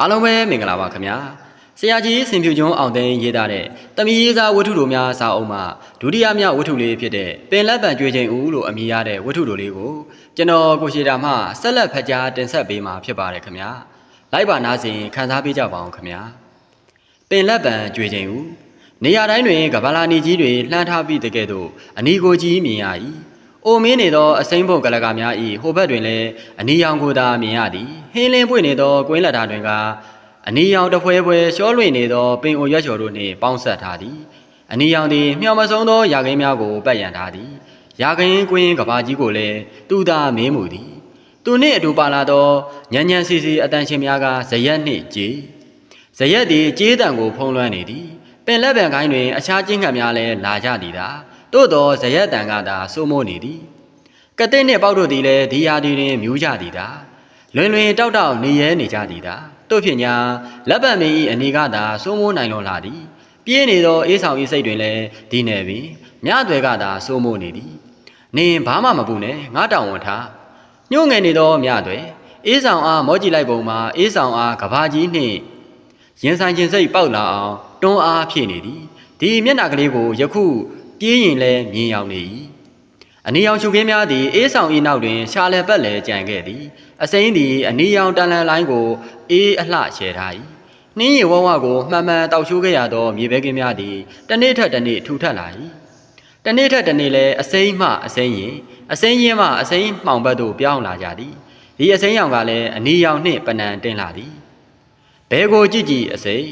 အားလုံးပဲမင်္ဂလာပါခင်ဗျာဆရာကြီးစင်ဖြူကျွန်းအောင်သိန်းရေးသားတဲ့တမီးရေးစားဝတ္ထုတို့များစာအုပ်မှာဒုတိယမြောက်ဝတ္ထုလေးဖြစ်တဲ့ပင်လက်ပံကြွေချိန်ဦးလို့အမည်ရတဲ့ဝတ္ထုတို့လေးကိုကျွန်တော်ကိုရှိတာမှဆက်လက်ဖတ်ကြားတင်ဆက်ပေးမှာဖြစ်ပါတယ်ခင်ဗျာလိုက်ပါနားစဉ်ခန်းစားပေးကြပါအောင်ခင်ဗျာပင်လက်ပံကြွေချိန်ဦးနေရာတိုင်းတွင်ကဘာလာနေကြီးတွေလှမ်းထားပြီးတကယ်တော့အနီကိုကြီးမြင်ရ၏ အိုမင်းနေသောအစိမ့်ဖို့ကလကများ၏ဟိုဘက်တွင်လည်းအနီရောင်ကိုသာမြင်ရသည်ဟင်းလင်းပွင့်နေသောကွင်းလက်သားတွင်ကအနီရောင်တဖွဲဖွဲရှောလွင့်နေသောပင်အိုရွက်ချော်တို့နှင့်ပေါင်းဆက်ထားသည်အနီရောင်သည်မျှော်မဆုံးသောရာခင်းများကိုပတ်ရန်ထားသည်ရာခင်းကွင်းကဘာကြီးကိုလည်းသူသာမင်းမူသည်သူနှင့်အတူပါလာသောညံညံစီစီအတန်ရှင်များကဇရက်နှင့်ကြေးဇရက်သည်ကြေးတံကိုဖုံးလွှမ်းနေသည်ပင်လက်ပံကိုင်းတွင်အခြားကျင်းငံများလည်းလာကြသည်သာ သို့သောဇရက်တံကသာစိုးမိုးနေသည်ကတဲ့နှင့်ပေါက်တို့သည်လည်းဒီယာဒီတွင်မြူးကြသည်တာလွင်လွင်တောက်တောက်နေရဲနေကြသည်တာတို့ဖြင့်ညာလက်ပတ်မင်း၏အနေကသာစိုးမိုးနိုင်လွန်လာသည်ပြေးနေသောအေးဆောင်၏စိတ်တွင်လည်းဒီနယ်ပင်မြတွေကသာစိုးမိုးနေသည်နင်ဘာမှမပူနဲ့ငါတောင်းဝန်ထားညှို့ငယ်နေသောမြတွေအေးဆောင်အားမောကြည့်လိုက်ပုံမှာအေးဆောင်အားကဘာကြီးနှင့်ရင်ဆိုင်ခြင်းစိတ်ပေါက်လာအောင်တွန်းအားဖြည့်နေသည်ဒီမျက်နှာကလေးကိုယခု ပြေးရင်လည်းမြင်ရောက်နေ၏အနီရောင်ချုပ်ကင်းများသည်အေးဆောင်၏နောက်တွင်ရှာလဲပတ်လဲကြံခဲ့သည်အစိမ့်သည်အနီရောင်တန်လန်လိုင်းကိုအေးအလှချဲထား၏နှင်းရည်ဝဝကိုမှန်မှန်တောက်ရှိုးခဲ့ရသောမြေပဲကင်းများသည်တစ်နေ့ထက်တစ်နေ့ထူထပ်လာ၏တစ်နေ့ထက်တစ်နေ့လဲအစိမ့်မှအစိမ့်ရင်အစိမ့်ရင်မှအစိမ့်မှောင်ဘက်သို့ပြောင်းလာကြသည်ဒီအစိမ့်ရောင်ကလည်းအနီရောင်နှင့်ပနံတင်လာသည်ဘဲကိုကြည့်ကြည့်အစိမ့်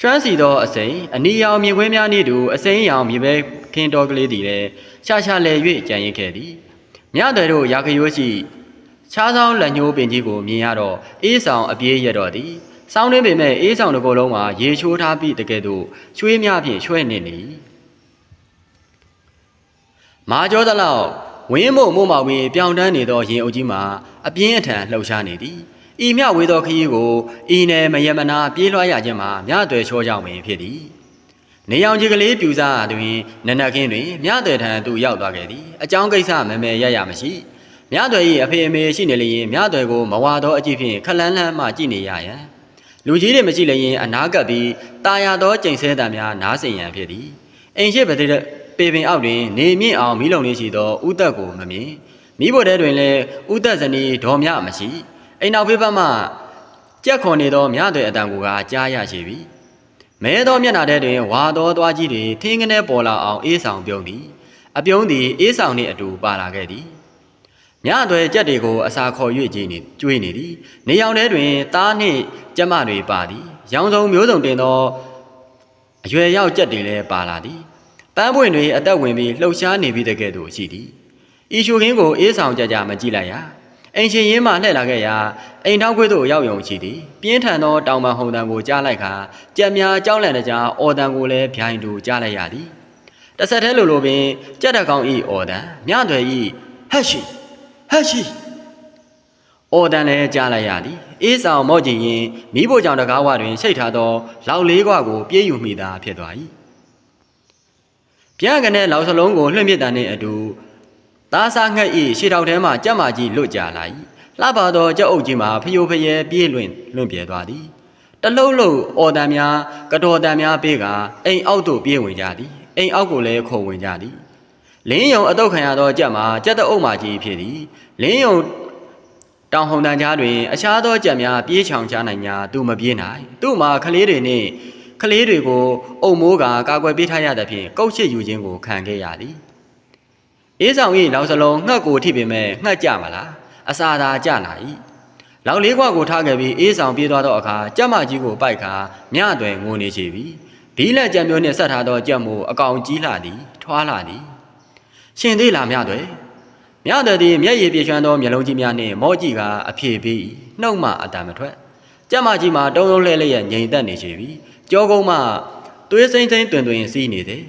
ရွှမ်းစီသောအစိမ်အနီရောင်မြင်ကွင်းများနှင့်တူအစိမ်းရောင်မြေပဲခင်းတော်ကလေးသည်လည်းရှာရှာလဲ၍ကြံရစ်ခဲ့သည်မြတဲ့တို့ရာခရိုးရှိခြားဆောင်လက်ညှိုးပင်ကြီးကိုမြင်ရတော့အေးဆောင်အပြေးရတော့သည်စောင်းနှင်းပင်မဲ့အေးဆောင်တစ်ကိုယ်လုံးမှာရေချိုးထားပြီးတကယ်တော့ချွေးများဖြင့်ရွှဲ့နေနေမာကျောသလောက်ဝင်းမို့မို့မောင်ပြီးပြောင်းတန်းနေသောရင်အုပ်ကြီးမှာအပြင်းအထန်လှုပ်ရှားနေသည် ဤမြဝေသောခရီးကိုဤနယ်မယမနာပြေးလွှားရခြင်းမှာမြတွေချောကြောင့်ပင်ဖြစ်သည်နေအောင်ကြီးကလေးပြူစားတွင်နနက်ခင်းတွင်မြတဲ့ထံသူရောက်သွားခဲ့သည်အကြောင်းကိစ္စမမဲရရမရှိမြတွေ၏အဖေအမေရှိနေလျင်မြတွေကိုမဝါသောအကြည့်ဖြင့်ခလန်းလန်းမှကြည့်နေရရန်လူကြီးတွေမရှိလျင်အနာကပ်ပြီးတာယာသောကျိန်ဆဲတံများနားဆင်ရန်ဖြစ်သည်အိမ်ရှိပတိတဲ့ပေပင်အောက်တွင် နေမြင့်အောင်မိလုံလေးရှိသောဥသက်ကိုမမြင်မိဖို့တဲတွင်လည်းဥသက်ဇနီးဒေါ်မြမရှိ အိမ်နောက်ဖေးဘက်မှကြက်ခွန်နေသောမြတွေအတန်ကိုကကြားရရှိပြီမဲသောမျက်နှာထဲတွင်ဝါသောသွားကြီးတွေထင်းကနေပေါ်လာအောင်အေးဆောင်ပြုံးသည်အပြုံးသည်အေးဆောင်နှင့်အတူပါလာခဲ့သည်ညအသွဲကြက်တွေကိုအစာခေါ်၍ကြည်နေကျွေးနေသည်နေရောင်ထဲတွင်သားနှင့်ကျမတွေပါသည်ရောင်စုံမျိုးစုံတင်သောအရွယ်ရောက်ကြက်တွေလည်းပါလာသည်ပန်းပွင့်တွေအသက်ဝင်ပြီးလှုပ်ရှားနေပြီးတကဲ့သို့ရှိသည်ဤရှုခင်းကိုအေးဆောင်ကြကြမကြည့်လိုက်ရ အိမ်ရှင်ရင်းမှလှည့်လာခဲ့ရာအိမ်ထောက်ခွေးသို့ရောက်ယုံချီသည်ပြင်းထန်သောတောင်ပန်ဟုန်တံကိုကြားလိုက်ခါကြက်များကြောက်လန့်တကြားအော်တံကိုလည်းဗျိုင်တူကြားလိုက်ရသည်တစ်ဆက်တည်းလိုလိုပင်ကြက်တကောင်ဤအော်တံမြတွေဤဟက်ရှိဟက်ရှိအော်တံလည်းကြားလိုက်ရသည်အေးဆောင်မော့ကြည့်ရင်မိဖို့ကြောင့်တကားဝတွင်ရှိတ်ထားသောလောက်လေးကွာကိုပြေးယူမိတာဖြစ်သွား၏ပြန်ကနေလောက်စလုံးကိုလွှင့်ပစ်တန်နှင့်အတူ သားစားငှက်ဤရှေထောက်ထဲမှကြက်မာကြီးလွတ်ကြလာ၏လှပသောကြက်အုပ်ကြီးမှာဖျို့ဖျဲပြေးလွင့်လွင့်ပြဲသွားသည်တလုံးလုံးအော်တန်များကတော်တန်များပေးကအိမ်အောက်သို့ပြေးဝင်ကြသည်အိမ်အောက်ကိုလည်းခုံဝင်ကြသည်လင်းယုံအတုတ်ခံရသောကြက်မှာကြက်တအုပ်မာကြီးဖြစ်သည်လင်းယုံတောင်ဟုန်တန်ကြားတွင်အခြားသောကြက်များပြေးချောင်ချနိုင်ညာသူမပြေးနိုင်သူ့မှာကလေးတွေနှင့်ကလေးတွေကိုအုံမိုးကကာကွယ်ပေးထားရသဖြင့်ကုတ်ချစ်ယူခြင်းကိုခံခဲ့ရသည် အေးဆောင်၏နောက်စလုံးငှက်ကိုထိပေမဲ့ငှက်ကြမလားအစာသာကြလာ၏လောက်လေးခွကိုထားခဲ့ပြီးအေးဆောင်ပြေးသွားသောအခါကြက်မကြီးကိုပိုက်ခါမြအသွယ်ငိုနေချေပြီဘီးလက်ကြံမျိုးနှင့်ဆက်ထားသောကြက်မို့အကောင်ကြီးလာသည် ထွားလာသည်ရှင်သေးလားမြအသွယ်မြအသွယ်သည်မျက်ရည်ပြေချမ်းသောမျက်လုံးကြီးများနှင့်မောကြည့်ကအဖြေပေး၏နှုတ်မှအတံမထွက်ကြက်မကြီးမှာတုံးလုံးလှဲလျက်ငြိမ်သက်နေချေပြီကြောကုန်းမှသွေးစိမ့်စိမ့်တွင်တွင်စီးနေသည်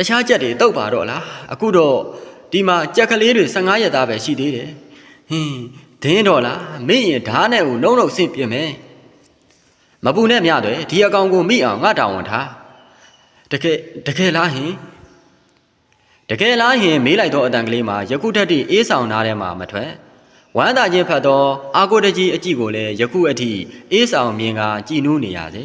တခြားကြက်တွေတုတ်ပါတော့လားအခုတော့ဒီမှာကြက်ကလေးတွေ15ရက်သားပဲရှိသေးတယ်ဟင်းဒင်းတော့လားမင်းရင်ဓားနဲ့ကိုနှုံနှုံဆင့်ပြင်မယ်မပူနဲ့မြတယ်ဒီအကောင်ကိုမိအောင်ငါတောင်းဝန်ထားတကယ်တကယ်လားဟင်တကယ်လားဟင်မေးလိုက်တော့အတန်ကလေးမှာယခုထက်ထိအေးဆောင်နားထဲမှာမထွက်ဝမ်းသာခြင်းဖတ်သောအာကိုတကြီးအကြည့်ကိုလည်းယခုအထိအေးဆောင်မြင်ကကြည်နူးနေရစေ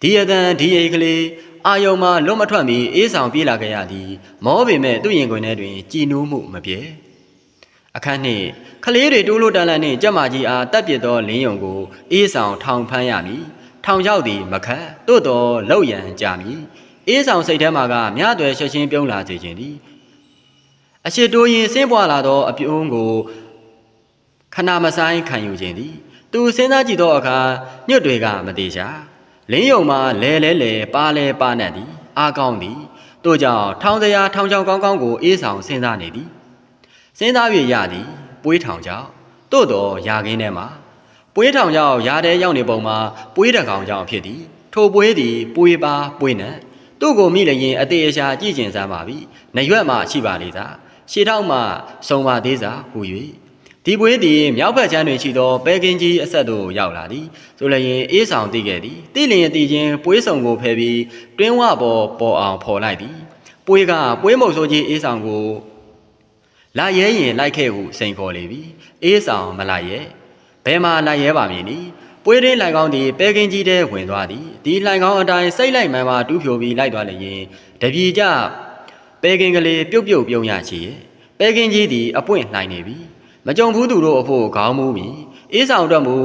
ဒီအတန်ဒီအိတ်ကလေး အာယုံမှာလွတ်မထွက်မီအေးဆောင်ပြေးလာခဲ့ရသည် မောပေမဲ့သူ့ရင်ခွင်ထဲတွင်ကြည်နူးမှုမပြေအခန်းနှင့်ကလေးတွေတိုးလို့တန်လန့်နှင့်ကြက်မာကြီးအားတက်ပစ်သောလင်းယုံကိုအေးဆောင်ထောင်ဖမ်းရမည်ထောင်ရောက်သည်မခတ်သို့တော်လောက်ရန်ကြမည်အေးဆောင်စိတ်ထဲမှာကမြအသွယ်ချက်ချင်းပြုံးလာစေခြင်းသည်အရှိတိုးရင်ဆင်းပွားလာသောအပြုံးကိုခဏမဆိုင်ခံယူခြင်းသည် သူစဉ်းစားကြည့်သောအခါညွတ်တွေကမသေးချာ လင်းယုံမှာလဲလဲလဲပါလဲပါနတ်သည်အာကောင်းသည်တို့ကြောင့်ထောင်တရားထောင်ချောင်းကောင်းကောင်းကိုအေးဆောင်စဉ်းစားနေသည်စဉ်းစား၍ရသည်ပွေးထောင်ကြောင့်တို့တော်ရာခင်းထဲမှာပွေးထောင်ကြောင့်ရာထဲရောက်နေပုံမှာပွေးတကောင်ကြောင့်ဖြစ်သည်ထိုပွေးသည်ပွေးပါပွေးနံသူ့ကိုမိလည်းရင်အသေးအရှာကြည့်ကျင်စမ်းပါပြီနရွက်မှရှိပါလေသာရှေထောက်မှစုံပါသေးစာဟူ၍ ဒီပွေးသည်မြောက်ဘက်ချမ်းတွင်ရှိသောပဲကင်းကြီးအဆက်သို့ရောက်လာသည်ဆိုလျင်အေးဆောင်သိခဲ့သည်တိလျင်တည်ခြင်းပွေးဆောင်ကိုဖယ်ပြီးတွင်းဝပေါ်ပေါ်အောင်ဖော်လိုက်သည်ပွေးကပွေးမုတ်ဆိုးကြီးအေးဆောင်ကိုလာရဲရင်လိုက်ခဲ့ဟုစိန်ခေါ်လေပြီအေးဆောင်မလိုက်ရဲဘယ်မှာလိုက်ရဲပါမည်နည်းပွေးရင်းလိုင်ကောင်းသည်ပဲကင်းကြီးထဲဝင်သွားသည်ဒီလိုင်ကောင်းအတိုင်းစိတ်လိုက်မှန်မှတူးဖြိုပြီးလိုက်သွားလျင်တပြေကြပဲကင်းကလေးပြုတ်ပြုတ်ပြုံးရချီရဲ့ပဲကင်းကြီးသည်အပွင့်နိုင်နေပြီ မကြုံဘူးသူတို့အဖို့ခေါင်းမူးမီအေးဆောင်အတွက်မူ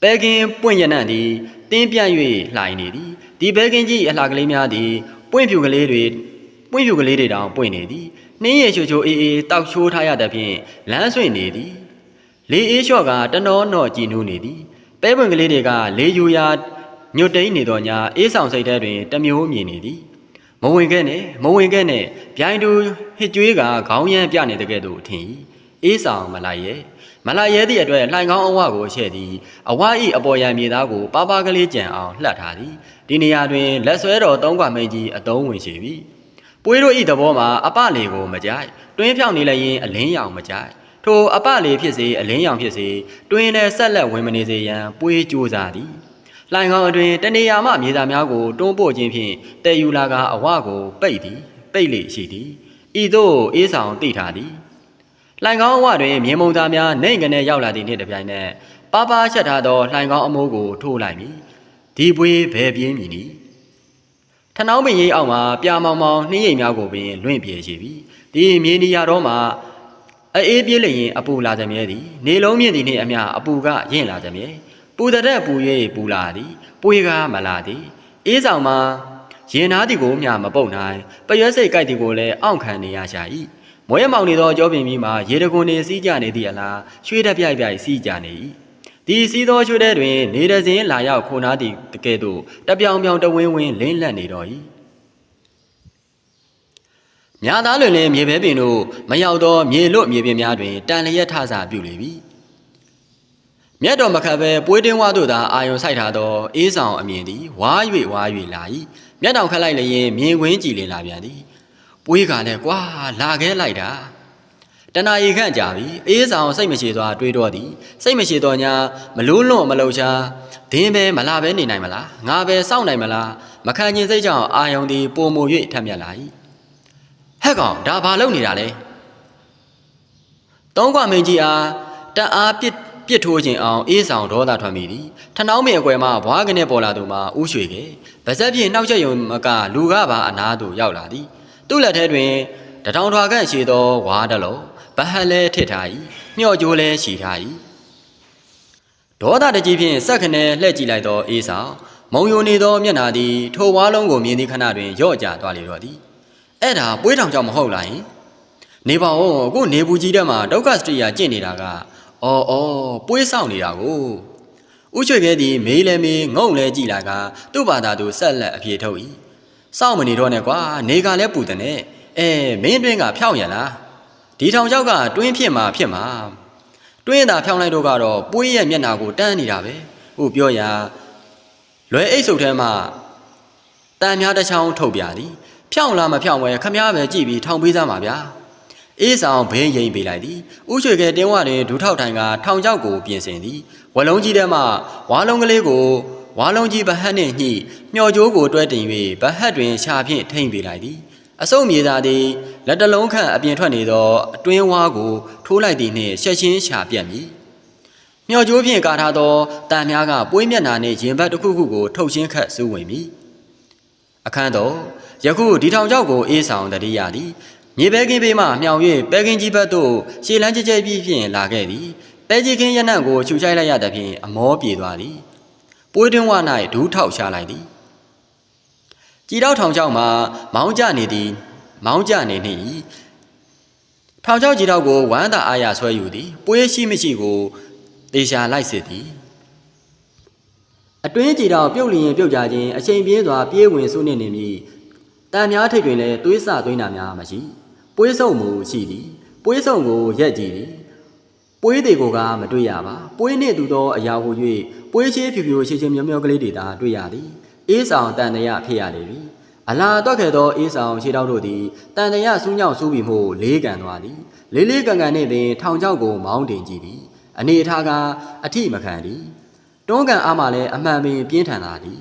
ပဲကင်းပွင့်ရနံ့သည်တင်းပြန့်၍လှိုင်နေသည်ဒီပဲကင်းကြီးအလှကလေးများသည်ပွင့်ဖြူကလေးတွေပွင့်ဖြူကလေးတွေတောင်ပွင့်နေသည်နှင်းရချိုချိုအေးအေးတောက်ချိုးထားရသဖြင့်လမ်းဆွင့်နေသည်လေအေးလျှော့ကတနောနော့ကြည်နူးနေသည်ပဲပွင့်ကလေးတွေကလေယူရာညွတ်တိန်နေတော်ညာအေးဆောင်စိတ်ထဲတွင်တမျိုးမြင်နေသည် မဝင်ခဲ့နဲ့မဝင်ခဲ့နဲ့ဗျိုင်းတူဟစ်ကြွေးကခေါင်းရမ်းပြနေတဲ့ကဲ့သို့ထင်၏အေးဆောင်မလိုက်ရဲ့မလိုက်ရဲသည့်အတွက်လှိုင်ကောင်းအဝကိုရှဲ့သည်အဝဤအပေါ်ရန်မြေသားကိုပါပါကလေးကြံအောင်လှတ်ထားသည်ဒီနေရာတွင်လက်ဆွဲတော်သုံးခွမိန်ကြီးအတုံးဝင်ရှိပြီပွေးတို့ဤသဘောမှာအပလေကိုမကြိုက်တွင်းဖြောင်းနေလည်းရင်အလင်းရောင်မကြိုက်ထိုအပလေးဖြစ်စေအလင်းရောင်ဖြစ်စေတွင်နဲ့ဆက်လက်ဝင်မနေစေရန်ပွေးကြိုးစားသည်။ လှိုင်ကောင်အတွင်တနေရာမှမြေသားများကိုတွန်းပို့ခြင်းဖြင့်တည်ယူလာကအဝကိုပိတ်သည်ပိတ်လေရှိသည်။ဤသို့အေးဆောင်သိထားသည်။လှိုင်ကောင်အဝတွင်မြေမုံသားများနိုင်ကနေရောက်လာသည့်နှင့်တပြိုင်နက်ပါပါချက်ထားသောလှိုင်ကောင်အမိုးကိုထိုးလိုက်မည်။ဒီပွေးဘယ်ပြင်းမည်နည်းထနောင်းပင်ရိပ်အောက်မှာပြာမောင်မောင်နှင်းရိပ်များကိုပင်လွင့်ပြေရှိပြီ။ဒီမြေနေရာတော့မှာအေးပြေးလျင်အပူလာကြမြဲသည်နေလုံးမြင့်သည်နှင့်အမျှအပူကရင့်လာကြမြဲ ပူတဲ့ပူ၍ပူလာသည်ပွေကမလာသည်အေးဆောင်မှာရင်နာသည်ကိုမျှမပုတ်နိုင်ပရွက်စိတ်ကြိုက်သည်ကိုလည်းအောင့်ခံနေရရှာ၏မွဲမောင်နေသောကြောပင်ကြီးမှာရေတကွန်နေစီးကြနေသည့်အလားရွှေတပြိုက်ပြိုက်စီးကြနေ၏ဒီစီးသောရွှေတဲ့တွင် နေတစင်းလာရောက်ခုန်နာသည့်တကဲ့သို့တပြောင်ပြောင်တဝင်းဝင်းလင်းလက်နေတော်၏မြာသားလွင်လင်းမြေပဲပင်တို့မရောက်သောမြေလွတ်မြေပင်များတွင်တန်လျက်ထစာပြုလေပြီ မြတ်တော်မခတ်ပဲပွေးတင်းဝါတို့သာအာယုံဆိုင်ထားသောအေးဆောင်အမြင်သည်ဝါ၍ဝါ၍လာ၏မြတ်တော်ခတ်လိုက်လျင်မြင်ကွင်းကြည်လင်လာပြန်သည်ပွေးကလည်းကွာလာခဲလိုက်တာတနာရီခန့်ကြာပြီအေးဆောင်စိတ်မရှိသွားတွေးတော့သည်စိတ်မရှိတော့ညာမလို့လွန်မလုံချာဒင်းပဲမလာပဲနေနိုင်မလားငါပဲစောင့်နိုင်မလားမခံကျင်စိတ်ကြောင့်အာယုံသည်ပုံမူ၍ထက်မြက်လာ၏ဟဲ့ကောင်ဒါဘာလုပ်နေတာလဲသုံးခွမင်းကြီးအားတအားပစ် ပစ်ထိုးခြင်းအောင်အေးဆောင်ဒေါသထွက်မိသည်ထနှောင်းမင်အကွယ်မှဘွားကနေပေါ်လာသူမှာဥရွှေကဗဇက်ပြင်းနှောက်ချက်ယုံမကလူကပါအနာသို့ရောက်လာသည်သူ့လက်ထဲတွင်တထောင်ထွာခန့်ရှိသောဝါးတလုံးဗဟက်လဲထစ်ထား၏မျှော့ကြိုးလဲရှိထား၏ဒေါသတကြီးဖြင့်စက်ခနဲလှည့်ကြည့်လိုက်သောအေးဆောင်မုံယိုနေသောမျက်နာသည်ထိုဝါးလုံးကိုမြင်သည့်ခဏတွင်ရော့ကျသွားလေတော့သည်အဲ့ဒါပွေးထောင်ကြောင့်မဟုတ်လားယင်နေပါဦးအခုနေဘူးကြီးတဲ့မှာဒုက္ခစတိယာကျင့်နေတာက အော်အော်ပွေးဆောင်နေတာကိုဥချွေခဲသည်မေးလဲမေးငုံလဲကြည့်လာကသူ့ဘာသာသူဆက်လက်အပြေထုတ်၏စောင့်မနေတော့နဲ့ကွာနေကလည်းပူတဲ့နဲ့အဲမင်းတွင်းကဖြောင်းရလားဒီထောင်ချောက်ကတွင်းဖြစ်မှာဖြစ်မှာတွင်းသာဖြောင်းလိုက်တော့ကတော့ပွေးရဲ့မျက်နာကိုတန်းနေတာပဲဟုတ်ပြောရာလွယ်အိတ်ဆုပ်ထဲမှာတန်များတစ်ချောင်းထုတ်ပြသည်ဖြောင်းလားမဖြောင်းပဲခမားပဲကြည့်ပြီးထောင်ပေးသားမှာဗျာ အေးဆောင်ဘေးရင်ပေးလိုက်သည်ဥရွှေကဲတင်းဝတွင်ဒူထောက်ထိုင်ကထောင်ချောက်ကိုပြင်ဆင်သည်ဝလုံးကြီးထဲမှဝါလုံးကလေးကိုဝါလုံးကြီးဗဟတ်နှင့်ညှိမျှော်ကြိုးကိုတွဲတင်၍ဗဟတ်တွင်ရှာဖြင့်ထိမ့်ပေးလိုက်သည်အစုံမြေသားသည်လက်တလုံးခန့်အပြင်ထွက်နေသောအတွင်းဝါးကိုထိုးလိုက်သည်နှင့်ရှက်ချင်းရှာပြတ်မည်မြော်ကျိုးဖြင့်ကာထားသောတန်များကပွေးမျက်နာနှင့်ရင်ဘတ်တစ်ခုခုကိုထုတ်ချင်းခတ်စူးဝင်မည်အခန်းတော်ယခုဒီထောင်ကျောက်ကိုအေးဆောင်တရိယာသည် မြေပဲကင်းပေးမှမြောင်၍ပဲကင်းကြီးဘက်သို့ရှေလန်းကြဲကြဲပြီးဖြင့်လာခဲ့သည်ပဲကြီးခင်းရနံ့ကိုခြုချိုက်လိုက်ရသဖြင့်အမောပြေသွားသည်ပွေးတွင်းဝ၌ဒူးထောက်ရှာလိုက်သည်ကြည်တော့ထောင်ချောက်မှာမောင်းကြနေသည်မောင်းကြနေနှင့်၏ထောင်ချောက်ကြည်တော့ကိုဝမ်းသာအားရဆွဲယူသည်ပွေးရှိမရှိကိုတေချာလိုက်စစ်သည်အတွင်းကြည်တော့ပြုတ်လျင်ပြုတ်ကြခြင်းအချိန်ပြင်းစွာပြေးဝင်စုနေနေမည်တန်များထိတ်တွင်လည်းသွေးဆသွင်းတာများမရှိ ပွေးဆုံမှုရှိသည်ပွေးဆုံကိုရက်ကြည့်သည်ပွေးတွေကိုကမတွေ့ရပါပွေးနှင့်တူသောအရာဟု၍ပွေးချေးဖြူဖြူရှည်ချင်းမြောမြောကလေးတွေသာတွေ့ရသည်အေးဆောင်တန်တရဖြစ်ရလေပြီအလားတော့ခဲ့သောအေးဆောင်ခြေတော်တို့သည်တန်တရစူးညောင်စူးပြီးမှုလေးကန်သွားသည်လေးလေးကန်ကန်နှင့်ပင်ထောင်ချောက်ကိုမောင်းတင်ကြည့်သည်အနေထားကအထိမခံသည်တွန်းကန်အားမှလည်းအမှန်ပင်ပြင်းထန်လာသည်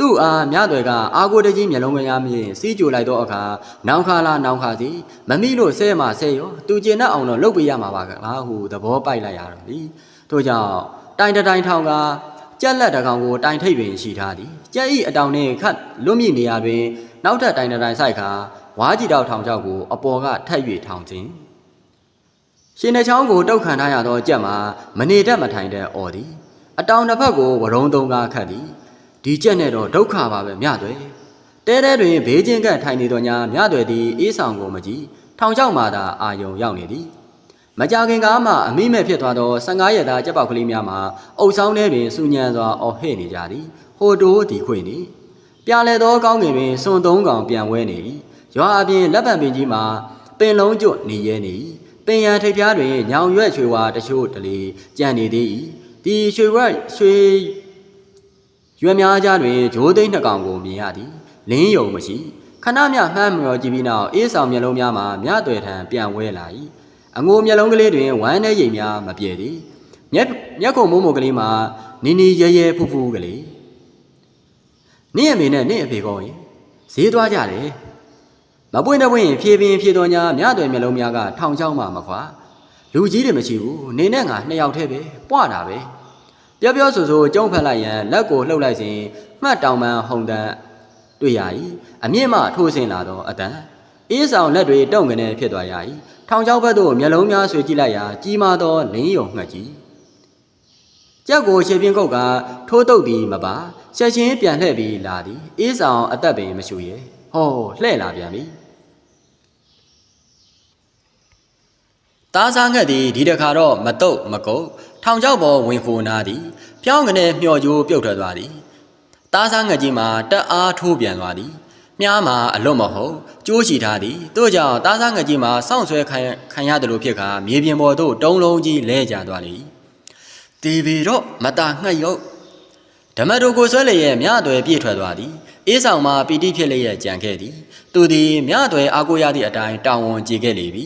သူ့အားမြသွယ်ကအာကိုတကြီးမျက်လုံးကများမြင်စီးကြိုလိုက်သောအခါနောင်ခါလာနောင်ခါသည်မမိလို့ဆဲမှဆဲရောသူကျင်တတ်အောင်တော့လုပ်ပေးရမှာပါကလားဟုသဘောပိုက်လိုက်ရတော့သည်ထို့ကြောင့်တိုင်တတိုင်ထောင်ကကြက်လက်တကောင်ကိုတိုင်ထိပ်ပင်ရှိထားသည်ကြက်ဤအတောင်နှင့်ခတ်လွတ်မြင့်နေရာတွင်နောက်ထပ်တိုင်တတိုင်ဆိုင်ခါဝါးကြည်တောက်ထောင်ချောက်ကိုအပေါ်ကထပ်၍ထောင်ခြင်းရှင်နှချောင်းကိုတုတ်ခံထားရသောကြက်မှာမနေတတ်မထိုင်တဲ့အော်သည်အတောင်တစ်ဖက်ကိုဝရုံသုံးကားခတ်သည် ဒီကြက်နဲ့တော့ဒုက္ခပါပဲမြသွဲတဲတဲတွင်ဘေးချင်းကပ်ထိုင်နေသောညာမြသွဲသည်အေးဆောင်ကိုမကြည့်ထောင်ချောက်မှသာအာယုံရောက်နေသည်မကြခင်ကားမှအမိမဲ့ဖြစ်သွားသော15ရက်သားကြက်ပေါက်ကလေးများမှာအုပ်ဆောင်ထဲတွင်စူညံစွာအော်ဟဲ့နေကြသည်ဟိုတိုးဒီခွေနေပြလဲသောကောင်းငင်တွင်စွန်သုံးကောင်ပြန်ဝဲနေ၏ရွာအပြင်လက်ပံပင်ကြီးမှာပင်လုံးကျွတ်နေရဲနေ၏ပင်ရန်ထိပ်ပြားတွင်ညောင်ရွက်ရွှေဝါတချို့တလေကြံနေသေး၏ဒီရွှေဝက်ရွှေ ရွက်များကြားတွင်ဂျိုးသိန်းနှစ်ကောင်ကိုမြင်ရသည်လင်းယုံမရှိခဏမျှမှန်းမျောကြည့်ပြီးနောက်အေးဆောင်မျက်လုံးများမှာမြသွယ်ထံပြန်ဝဲလာ၏အငိုမျက်လုံးကလေးတွင်ဝမ်းထဲရိပ်များမပြေသည်မျက်မျက်ခုံမိုးမိုးကလေးမှာနီနီရဲရဲဖူးဖူးကလေးနင့်အမေနဲ့နင့်အဖေကောရင်ဈေးသွားကြတယ်မပွင့်တော့ပွင့်ဖြေပင်ဖြေတော်ညာမြသွယ်မျက်လုံးများကထောင်ချောင်းမှမခွာလူကြီးတွေမရှိဘူးနေနဲ့ငါနှစ်ယောက်တည်းပဲပွားတာပဲ ပြောပြောဆိုဆိုကျုံဖက်လိုက်ရန်လက်ကိုလှုပ်လိုက်စဉ်မှတ်တောင်ပန်းဟုန်တန်တွေ့ရ၏အမြင့်မှထိုးဆင်းလာသောအတန်အေးဆောင်လက်တွေတုံကနေဖြစ်သွားရ၏ထောင်ချောက်ဘက်သို့မျက်လုံးများဆွေကြည့်လိုက်ရာကြီးမားသောလင်းယုံငှက်ကြီးကြက်ကိုရှေပြင်းကုတ်ကထိုးတုပ်သည်မပါဆက်ချင်းပြန်လှည့်ပြီးလာသည်အေးဆောင်အသက်ပင်မရှူရဲဟောလှဲ့လာပြန်ပြီသားစားငှက်သည်ဒီတခါတော့မတုတ်မကုတ် ထောင်ချောက်ပေါ်ဝင်ခိုနာသည်ပြောင်းကနေမျှော်ကြိုးပြုတ်ထွက်သွားသည်သားစားငှက်ကြီးမှာတက်အားထိုးပြန်သွားသည်မြားမှာအလွတ်မဟုတ်ကြိုးချီထားသည်တို့ကြောင့်သားစားငှက်ကြီးမှာစောင့်ဆွဲခံခံရတယ်လို့ဖြစ်ခါမြေပြင်ပေါ်သို့တုံးလုံးကြီးလဲကျသွားလေတီဗီတော့မတာငှက်ရုပ်ဓမ္မတို့ကိုဆွဲလျက်မြအသွယ်ပြည့်ထွက်သွားသည်အေးဆောင်မှာပီတိဖြစ်လျက်ကြံခဲ့သည်သူသည်မြအသွယ်အာကိုရသည့်အတိုင်းတောင်းဝန်ကြည်ခဲ့လေပြီ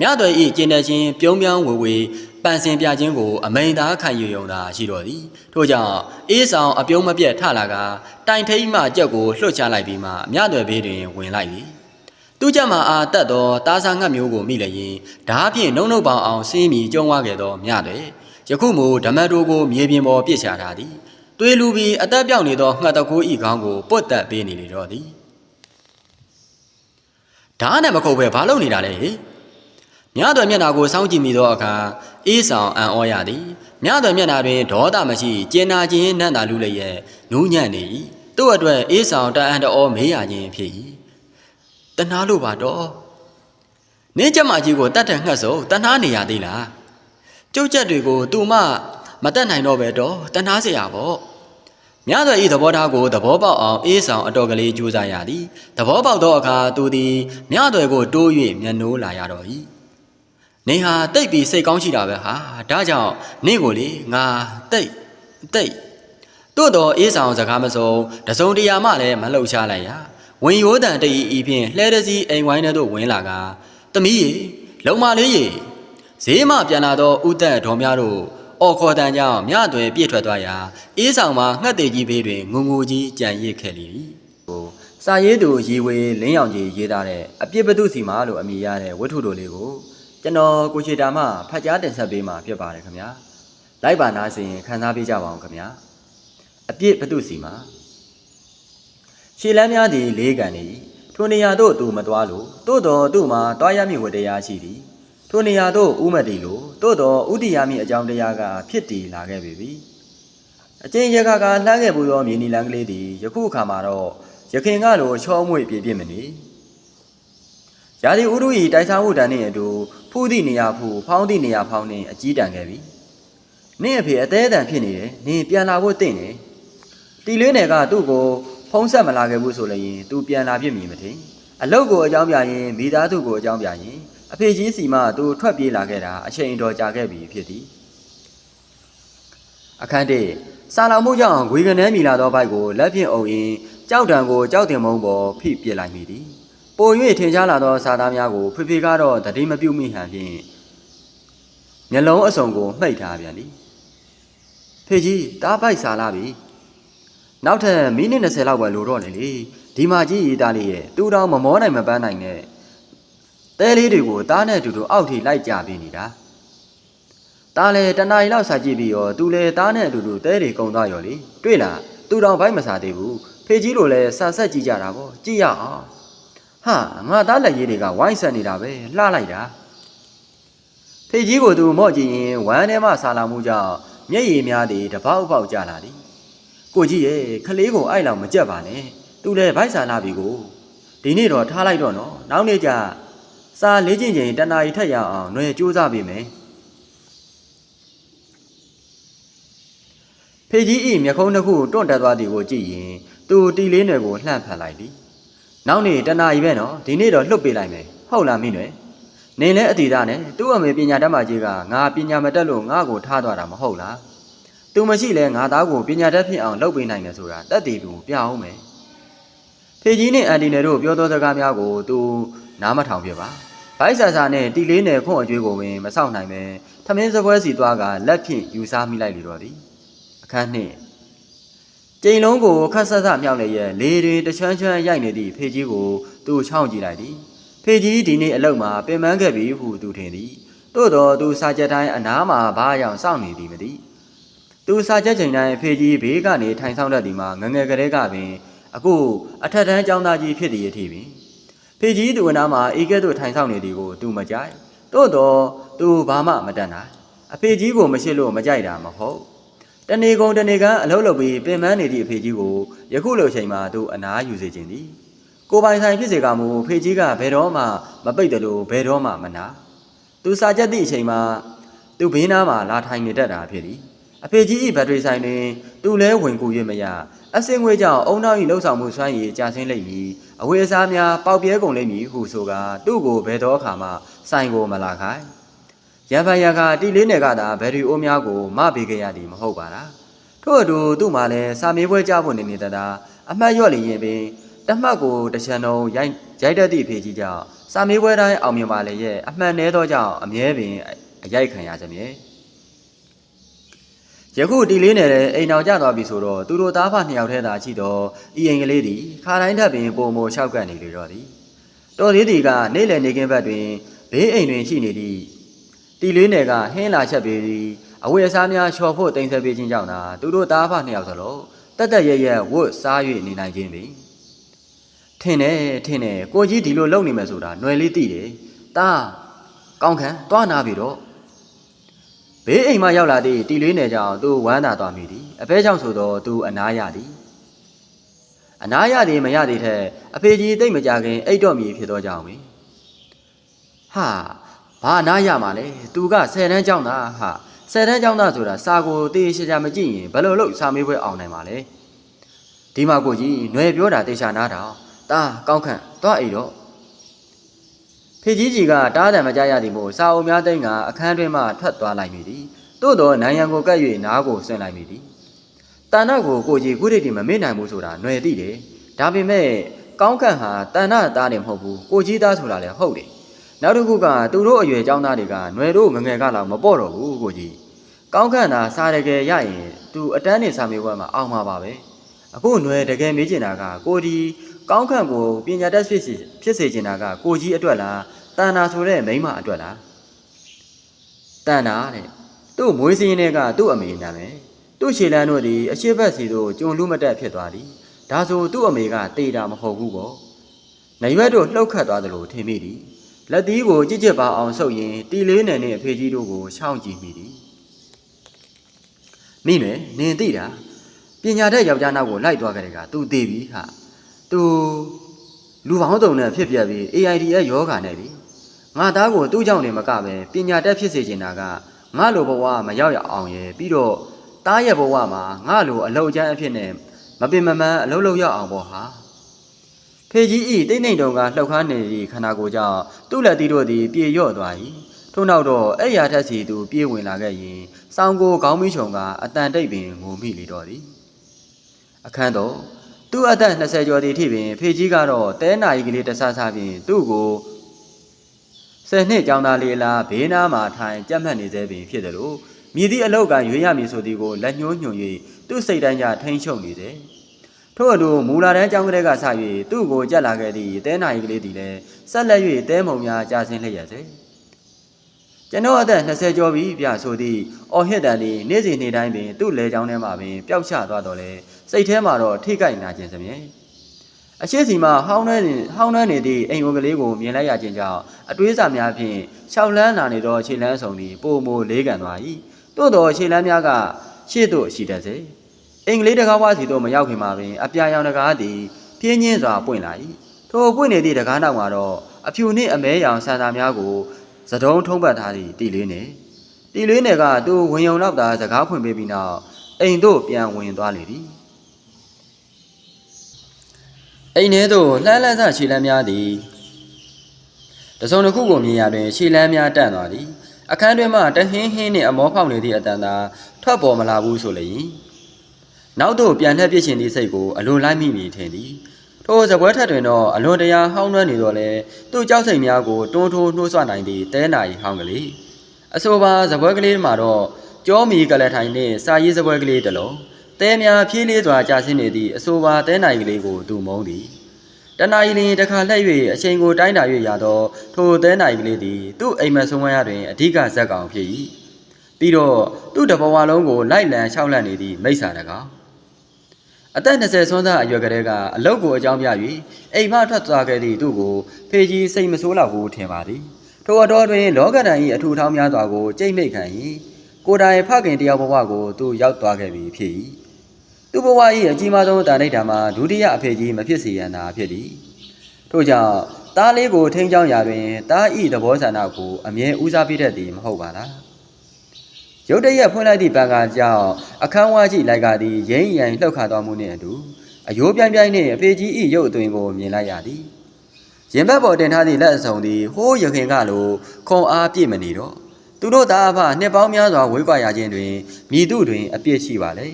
မြအသွယ်ဤကျင်တဲ့ချင်းပြုံးပြောင်းဝေဝေ ပန်ဆင်ပြခြင်းကိုအမိန်သားခံယူယုံသာရှိတော်သည်ထို့ကြောင့်အေးဆောင်အပြုံးမပြတ်ထလာကတိုင်ထိတ်မှကြက်ကိုလွှတ်ချလိုက်ပြီးမှမြအသွယ်ဘေးတွင်ဝင်လိုက်သည်သူကြမှာအာတက်သောတားစားငတ်မျိုးကိုမိလျင်ဓားဖြင့်နှုံနှုတ်ပေါအောင်ဆင်းမိကျုံဝါခဲ့သောမြအသွယ်ယခုမူဓမ္မတိုကိုမြေပြင်ပေါ်ပြစ်ချထားသည်သွေးလူပြီးအသက်ပြောက်နေသောငှက်တကူဤခေါင်းကိုပုတ်တက်ပေးနေလေတော့သည်ဓာတ်နဲ့မခုတ်ပဲဘာလုပ်နေတာလဲဟိ မြတ်တော်မျက်နှာကိုစောင်းကြည့်မိသောအခါအေးဆောင်အံ့ဩရသည်မြတ်တော်မျက်နှာတွင်ဒေါသမရှိကျင်နာခြင်းနတ်သာလူလည်းရဲ့နူးညံ့နေ၏သူ့အတွက်အေးဆောင်တအံ့တော်မေးရခြင်းဖြစ်၏တနာလို့ပါတော့နင်းကြက်မကြီးကိုတတ်တဲ့ငှက်စုံတနာနေရသေးလားကျုပ်ချက်တွေကိုသူမမတက်နိုင်တော့ပဲတော့တနာเสียရပေါ့မြတ်တော်ဤသဘောထားကိုသဘောပေါက်အောင်အေးဆောင်အတော်ကလေးကြိုးစားရသည်သဘောပေါက်သောအခါသူသည်မြတ်တော်ကိုတိုး၍မျက်နှိုးလာရတော့၏ နေဟာတိတ်ပြီးစိတ်ကောင်းရှိတာပဲဟာဒါကြောင့်နေကိုလေငါတိတ်တိတ်တို့တော်အေးဆောင်စကားမစုံတစုံတရာမှလည်းမလှုပ်ရှားလိုက်ရဝင်ရိုးတန်တဤဤဖြင့်လှဲတစည်းအိမ်ဝိုင်းထဲသို့ဝင်လာကတမီးရေလုံမလေးရေဈေးမှပြန်လာသောဥသက်တော်များတို့အော်ခေါ်တန်ကြောင့်မြအသွယ်ပြည့်ထွက်သွားရာအေးဆောင်မှာငှက်သေးကြီးဘေးတွင်ငုံငူကြီးကြံရစ်ခဲ့လေ၏ဟိုစစာရေးသူရီဝေလင်းရောင်ကြီးရေးသားတဲ့အပြစ်ဘသူစီမာလို့အမည်ရတဲ့ဝတ္ထုတို့လေးကို ကျွန်တော်ကိုချေတာမှဖတ်ကြားတင်ဆက်ပေးမှာဖြစ်ပါတယ်ခင်ဗျာလိုက်ပါနားဆင်ခံစားပေးကြပါအောင်ခင်ဗျာအပြစ်ဘသူစီမာရှည်လန်းများသည်လေးကန်နေ၏ထိုနေရာသို့သူမသွားလို့သို့တော်သူ့မှာတွားရမည်ဝတ္တရားရှိသည်ထိုနေရာသို့ဥမတီလို့သို့တော်ဥတီရမည်အကြောင်းတရားကဖြစ်တည်လာခဲ့ပြီပြီအကျဉ်းရကကလှမ်းခဲ့ဘူးသောမြေနီလန်းကလေးသည်ယခုအခါမှာတော့ရခင်ကလိုချောမွေ့ပြည့်ပြည့်မနေ ရာဒီဥရုဤတိုက်စားမှုတန်နှင့်အတူဖူးသည့်နေရာဖူးဖောင်းသည့်နေရာဖောင်းနှင့်အကြီးတန်ခဲ့ပြီနင့်အဖေအသေးအတန်ဖြစ်နေတယ်နင်ပြန်လာဖို့တင့်တယ်တီလေးနယ်ကသူ့ကိုဖုံးဆက်မလာခဲ့ဘူးဆိုလည်းရင်သူပြန်လာပြစ်မည်မထင်အလုတ်ကိုအကြောင်းပြရင်မိသားစုကိုအကြောင်းပြရင်အဖေကြီးစီမှသူထွက်ပြေးလာခဲ့တာအချိန်တော်ကြာခဲ့ပြီဖြစ်သည်အခန်းတစ်စာလောင်မှုကြောင့်ဂွေကနန်းမိလာသောဘိုက်ကိုလက်ဖြင့်အုပ်ရင်းကြောက်တံကိုကြောက်တင်မုံပေါ်ဖိပစ်လိုက်မိသည် ပို၍ထင်ရှားလာသောစာသားများကိုဖေဖေကတော့တတိမပြုတ်မိဟန်ဖြင့်မျက်လုံးအစုံကိုမှိတ်ထားပြန်သည်ဖေကြီးတားပိုက်စာလာပြီနောက်ထပ်မိနစ်20လောက်ပဲလိုတော့လေလေဒီမှာကြီးရီသားလေးရဲ့တူတောင်မမောနိုင်မပန်းနိုင်နဲ့တဲလေးတွေကိုတားနဲ့အတူတူအောက်ထိလိုက်ကြပြီးနေတာတားလေတနားရီလောက်စာကြည့်ပြီးရောသူလေတားနဲ့အတူတူတဲတွေကုံသွားရောလေတွေ့လားသူတောင်ဘိုက်မစားသေးဘူးဖေကြီးလိုလဲဆာဆက်ကြည့်ကြတာပေါ့ကြည့်ရအောင် ဟာငါသားလက်ရည်တွေကဝိုင်းဆက်နေတာပဲလှလိုက်တာဖေကြီးကိုသူမော့ကြည့်ရင်ဝမ်းထဲမှဆာလာမှုကြောင့်မျက်ရည်များသည်တပေါက်ပေါက်ကျလာသည်ကိုကြီးရဲ့ခလေးကိုအိုက်လောက်မကြက်ပါနဲ့သူလည်းဗိုက်ဆာလာပြီကိုဒီနေ့တော့ထားလိုက်တော့နော်နောက်နေ့ကျစာလေးကျင်ချိန်တနာရီထက်ရအောင်ຫນွေစူးစမ်းပေးမယ်ဖေကြီးဤမျက်ခုံးတစ်ခုတွန့်တက်သွားသည်ကိုကြည့်ရင်သူတီလေးနွယ်ကိုလှန့်ဖန်လိုက်သည် နောက်နေ့တနာရီပဲနော်ဒီနေ့တော့လွတ်ပေးလိုက်မယ်ဟုတ်လားမင်းနွယ်နေလဲအတီသားနဲ့သူ့အမေပညာတတ်မှကြီးကငါပညာမတတ်လို့ငါ့ကိုထားသွားတာမဟုတ်လားသူမရှိလဲငါသားကိုပညာတတ်ဖြစ်အောင်လုပ်ပေးနိုင်တယ်ဆိုတာတတ်တည်သူပြအောင်မယ်ဖေကြီးနဲ့အန်တီနယ်တို့ပြောသောစကားများကိုသူနားမထောင်ပြပါဘိုက်ဆာဆာနဲ့တီလေးနယ်ခွန့်အကျွေးကိုပင်မဆောက်နိုင်ပဲထမင်းစပွဲစီသွားကလက်ဖြင့်ယူစားမိလိုက်လေတော့သည်အခန်းနှင့် ကျိန်လုံးကိုခတ်ဆက်ဆက်မြောက်နေရဲ့လေတွေတချမ်းချမ်းရိုက်နေသည့်ဖေကြီးကိုသူချောင်းကြည့်လိုက်သည်ဖေကြီးဒီနေ့အလောက်မှာပင်ပန်းခဲ့ပြီဟုသူထင်သည်သို့တော်သူစာချက်တိုင်းအနားမှာဘားရောက်စောင့်နေသည်မသိသူစာချက်ချိန်တိုင်းဖေကြီးဘေးကနေထိုင်ဆောင်တတ်သည်မှာငငယ်ကလေးကပင်အခုအထက်တန်းကျောင်းသားကြီးဖြစ်သည်အထိပင်ဖေကြီးသူအနားမှာအေးကဲ့သို့ထိုင်ဆောင်နေသည်ကိုသူမကြိုက်သို့တော်သူဘာမှမတတ်နိုင်အဖေကြီးကိုမရှိလို့မကြိုက်တာမဟုတ် တနေကုန်တနေကန်အလုပ်လုပ်ပြီးပင်ပန်းနေသည့်အဖေကြီးကိုယခုလိုချိန်မှာသူအနားယူစေခြင်းသည်ကိုပိုင်ဆိုင်ဖြစ်စေကမူဖေကြီးကဘယ်တော့မှမပိတ်တယ်လို့ဘယ်တော့မှမနာသူစာချက်သည့်အချိန်မှာသူဘေးနားမှာလာထိုင်နေတတ်တာဖြစ်သည်အဖေကြီး၏ဘက်ထရီဆိုင်တွင်သူလဲဝင်ကူ၍မရအစင်ငွေကြောင့်အုံနောက်၏လှုပ်ဆောင်မှုစွမ်းရည်ကြာဆင်းလိမ့်မည်အဝေအစားများပေါက်ပြဲကုန်လိမ့်မည်ဟုဆိုကာသူ့ကိုဘယ်တော့အခါမှဆိုင်ကိုမလာခိုင်း ရံဖန်ရကတီလေးနယ်ကသာဘယ်ရီအိုးများကိုမပေးခဲ့ရသည်မဟုတ်ပါလားထို့အတူသူ့မှာလည်းစာမေးပွဲကြားဖို့နေနေတတာအမှတ်ရော့လျင်ပင်တမှတ်ကိုတစ်ချန်လုံးရိုက်ရိုက်တတ်သည့်ဖေကြီးကြောင့်စာမေးပွဲတိုင်းအောင်မြင်ပါလေရဲ့အမှန်နဲသောကြောင့်အမြဲပင်အရိုက်ခံရကြမြဲယခုတီလေးနယ်လည်းအိမ်အောင်ကျသွားပြီဆိုတော့သူတို့သားဖနှစ်ယောက်ထဲသာရှိတော့ဤအိမ်ကလေးသည်ခါတိုင်းထပ်ပင်ပုံမလျှောက်ကပ်နေလေတော့သည်တော်သေးသည်ကနေ့လည်နေကင်းဘက်တွင်ဘေးအိမ်တွင်ရှိနေသည့် တီလေးနယ်ကဟင်းလာချက်ပေးပြီးအဝတ်အစားများချော်ဖို့တင်ဆက်ပေးခြင်းကြောင့်သာသူတို့သားဖနှစ်ယောက်စလုံးတက်တက်ရရဝတ်စား၍နေနိုင်ခြင်းပင်ထင်တယ်ထင်တယ်ကိုကြီးဒီလိုလုပ်နေမယ်ဆိုတာຫນွယ်လေးသိတယ်တာကောင်းခံသွားနာပြီတော့ဘေးအိမ်မှရောက်လာသည့်တီလေးနယ်ကြောင့်သူဝမ်းသာသွားမိသည်အဖဲကြောင့်ဆိုတော့သူအနားရသည်အနားရသည်မရသည်ထက်အဖေကြီးတိတ်မကြခင်အိတ်တော့မည်ဖြစ်သောကြောင့်ပင်ဟာ ဘာနားရမှာလဲသူက10တန်းကျောင်းသားဟာ10တန်းကျောင်းသားဆိုတာစာကိုတေးရှာရှာမကြည့်ရင်ဘယ်လိုလုပ်စာမေးပွဲအောင်နိုင်မှာလဲဒီမှာကိုကြီးຫນွယ်ပြောတာတေချာနားတောင်တာကောင်းခန့်သွားအိတ်တော့ဖေကြီးကြီးကတားတယ်မကြရသည်မို့စာအုပ်များသိမ့်ကအခန်းတွင်မှထွက်သွားလိုက်မိသည်သို့တော့နိုင်ရန်ကိုကပ်၍နားကိုဆင်းလိုက်မိသည်တန်နာကိုကိုကြီးကုရိတိမမေ့နိုင်ဘူးဆိုတာຫນွယ်သိတယ်ဒါပေမဲ့ကောင်းခန့်ဟာတန်နာသားတယ်မဟုတ်ဘူးကိုကြီးသားဆိုတာလည်းဟုတ်တယ် နောက်တစ်ခုကသူတို့အရွယ်ចောင်းသားတွေကຫນွယ်တို့ငငယ်ကလောက်မပေါ့တော့ဘူးကိုကြီးကောင်းခန့်သာစားရကယ်ရရင်သူအတန်းနေစာမေးပွဲမှာအောင်မှာပါပဲအခုຫນွယ်တကယ်မေးချင်တာကကိုဒီ ကောင်းခန့်ကိုပညာတတ်ဖြစ်စေဖြစ်စေချင်တာကကိုကြီးအတွက်လားတန်နာဆိုတဲ့မိန်းမအတွက်လားတန်နာတဲ့သူ့မွေးစင်းတွေကသူ့အမေနာမယ်သူ့ရှေလန်းတို့သည်အရှိတ်ဘက်စီတို့ကျုံလူမတက်ဖြစ်သွားသည်ဒါဆိုသူ့အမေကတေတာမဟုတ်ဘူးပေါ့နေရွက်တို့လှုပ်ခတ်သွားသလိုထင်မိသည် လက်သီးကိုကြစ်ကြစ်ပါအောင်ဆုပ်ရင်တီလေးနယ်နဲ့အဖေကြီးတို့ကိုရှောင်းကြည့်မိသည်မိမယ်နင်သိတာပညာတတ်ယောက်ျားနောက်ကိုလိုက်သွားကြတဲ့ကသူသိပြီဟာသူလူပေါင်းစုံနဲ့ဖြစ်ပြပြီး AIDS ယောဂါနဲ့ပြီငါသားကိုသူ့ကြောင့်နေမကပဲပညာတတ်ဖြစ်စေချင်တာကငါလိုဘဝမရောက်ရအောင်ရယ်ပြီးတော့တားရဲ့ဘဝမှာငါလိုအလောက်ကျန်းအဖြစ်နဲ့မပင်မမန်းအလုံးလုံးရောက်အောင်ပေါ့ဟာ ဖေကြီးဤတိတ်နေတုံကလှုပ်ခါနေသည့်ခန္ဓာကိုယ်ကြောင့်သူ့လက်သီးတို့သည်ပြေလျော့သွား၏ထို့နောက်တော့အဲ့ရထက်စီသူပြေးဝင်လာခဲ့ရင်စောင်းကိုခေါင်းမီးချုံကအတန်တိတ်ပင်ငိုမိလေတော့သည်အခန်းတော့သူ့အသက်20ကျော်သည့်အထိပင်ဖေကြီးကတော့တဲနာရီကလေးတဆဆဖြင့်သူ့ကိုဆယ်နှစ်ကျောင်းသားလေးလားဘေးနားမှာထိုင်ကြက်မှတ်နေသေးပင်ဖြစ်တယ်လို့မြည်သည့်အလောက်ကရွေးရမည်ဆိုသည်ကိုလက်ညှိုးညွှန်၍သူ့စိတ်တိုင်းကထိန်ချုပ်နေသည် ထို့အတူမူလာတန်းကျောင်းကလေးကစ၍သူ့ကိုကြက်လာခဲ့သည့်တဲနာရီကလေးသည်လည်းဆက်လက်၍တဲမုံများကြာဆင်းလျက်စေကျွန်တော်အသက်20ကျော်ပြီပြဆိုသည့်အော်ဟစ်တန်သည်နေ့စဉ်နေ့တိုင်းပင်သူ့လဲချောင်းထဲမှာပင်ပျောက်ချသွားတော့လေစိတ်ထဲမှာတော့ထိခိုက်နာခြင်းစမြဲအရှိစီမှာဟောင်းနှဲနေဟောင်းနှဲနေသည့်အိမ်ဝကလေးကိုမြင်လိုက်ရခြင်းကြောင့်အတွေးစာများဖြင့်ရှောက်လန်းလာနေသောခြေလန်းဆောင်သည်ပိုမိုလေးကန်သွား၏သို့သောခြေလန်းများကရှေ့သို့ရှိတတ်စေ အင်္ဂလိပ်တကားဝါစီတို့မရောက်ခင်မှာပင်အပြာရောင်တကားသည်ပြင်းညင်းစွာပွင့်လာ၏ထိုပွင့်နေသည့်တကားနောက်မှာတော့အဖြူနှင့်အမဲရောင်ဆန်စာများကိုသတုံးထုံးပတ်ထားသည့်တီလေးနယ်တီလေးနယ်ကသူဝင်ယုံတော့သာစကားဖွင့်ပေးပြီးနောက်အိမ်သို့ပြန်ဝင်သွားလေသည်အိမ်ထဲသို့လှမ်းလှမ်းဆခြေလမ်းများသည်တစုံတစ်ခုကိုမြင်ရတွင်ခြေလမ်းများတန့်သွားသည်အခန်းတွင်မှတဟင်းဟင်းနှင့်အမောဖောက်နေသည့်အတန်သာထွက်ပေါ်မလာဘူးဆိုလျင် နောက်သို့ပြန်လှည့်ပြစ်ရှင်သည့်စိတ်ကိုအလွန်လိုက်မိမိထင်သည်ထိုစပွဲထက်တွင်တော့အလွန်တရာဟောင်းနှွမ်းနေတော့လေသူ့ကြောက်စိတ်များကိုတွန်းထိုးနှိုးဆွနိုင်သည့်တဲနာရီဟောင်းကလေးအဆိုပါစပွဲကလေးမှာတော့ကြောမီကလထိုင်နှင့်စာရေးစပွဲကလေးတစ်လုံးတဲများဖြည်းလေးစွာကြာဆင်းနေသည့်အဆိုပါတဲနာရီကလေးကိုသူမုန်းသည်တနာရီလင်တစ်ခါလှည့်၍အချိန်ကိုတိုင်းတာ၍ရသောထိုတဲနာရီကလေးသည်သူ့အိမ်မက်ဆုံးဝရတွင်အဓိကဇက်ကောင်ဖြစ်၏ပြီးတော့သူ့တဘဝလုံးကိုလိုက်လံရှောက်လန့်နေသည့်မိစ္ဆာတကောင် အသက်20ဆွမ်းသားအရွယ်ကလေးကအလုတ်ကိုအကြောင်းပြ၍အိမ်မထွက်သွားခဲ့သည့်သူ့ကိုဖေကြီးစိတ်မဆိုးလောက်ဘူးထင်ပါသည်ထိုအတော်တွင် လောကဒဏ်၏အထူထောင်းများစွာကိုကြိတ်မိတ်ခံ၏ကိုယ်တိုင်ဖခင်တယောက်ဘဝကိုသူရောက်သွားခဲ့ပြီဖြစ်၏သူ့ဘဝ၏အကြီးမားဆုံးတာနိဋ္ဌာမှာဒုတိယအဖေကြီးမဖြစ်စေရန်သာဖြစ်သည်ထို့ကြောင့်သားလေးကိုထိန်းချောင်းရာတွင်သား၏သဘောဆန္ဒကိုအမြဲဦးစားပေးတတ်သည်မဟုတ်ပါလား ရုတ်တရက်ဖွင့်လိုက်သည့်ပန်ကာကြောင့်အခန်းဝါကြီးလိုက်ကသည်ရင်းရန်လှုပ်ခါသွားမှုနှင့်အတူအယိုးပြိုင်ပြိုင်နှင့်အဖေကြီး၏ရုပ်အသွင်ကိုမြင်လိုက်ရသည်ရင်ဘတ်ပေါ်တင်ထားသည့်လက်အစုံသည်ဟိုးရခင်ကလိုခွန်အားပြည့်မနေတော့သူတို့သားအဖနှစ်ပေါင်းများစွာဝေးကွာရခြင်းတွင်မြည်သူတွင်အပြစ်ရှိပါလေ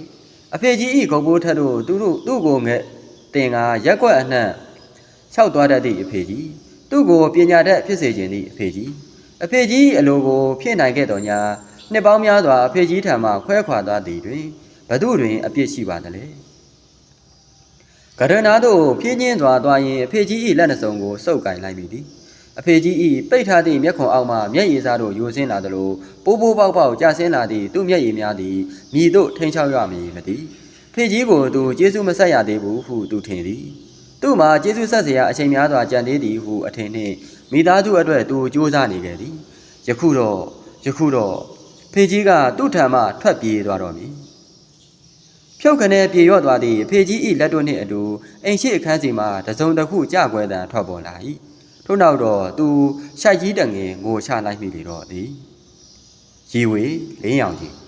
အဖေကြီး၏ဂုံပိုးထက်တို့သူတို့သူ့ကိုငဲ့တင်ကရက်ွက်အနှံ့လျှောက်သွားတတ်သည့်အဖေကြီးသူ့ကိုပညာတတ်ဖြစ်စေခြင်းသည့်အဖေကြီးအဖေကြီးအလိုကိုဖြစ်နိုင်ခဲ့တော်ညာ နှစ်ပေါင်းများစွာအဖေကြီးထံမှခွဲခွာသွားသည်တွင်ဘသူတွင်အပြစ်ရှိပါသလဲကရဏတို့ဖြင်းချင်းစွာသွားရင်အဖေကြီး၏လက်နှစုံကိုစုပ်ကင်လိုက်မိသည်အဖေကြီး၏ပိတ်ထားသည့်မျက်ခုံအောက်မှမျက်ရည်စားတို့ယိုဆင်းလာသလိုပိုးပိုးပေါက်ပေါက်ကျဆင်းလာသည့်သူ့မျက်ရည်များသည်မြည်တို့ထိန်ချောက်ရမည်မသိဖေကြီးကိုသူကျေးဇူးမဆက်ရသေးဘူးဟုသူထင်သည်သူ့မှာကျေးဇူးဆက်စရာအချိန်များစွာကြံသေးသည်ဟုအထင်နှင့်မိသားစုအတွက်သူစူးစမ်းနေခဲ့သည်ယခုတော့ယခုတော့ ဖေကြီးကသူ့ထံမှထွက်ပြေးသွားတော်မူဖြုတ်ခနဲပြေရော့သွားသည့်ဖေကြီး၏လက်တို့နှင့်အတူအိမ်ရှိအခန်းစီမှတစုံတစ်ခုကြကွယ်တံထွက်ပေါ်လာ၏ထို့နောက်တော့သူရှိုက်ကြီးတငယ်ငိုချလိုက်မိလေတော့သည်ရီဝေလင်းရောင်ကြီး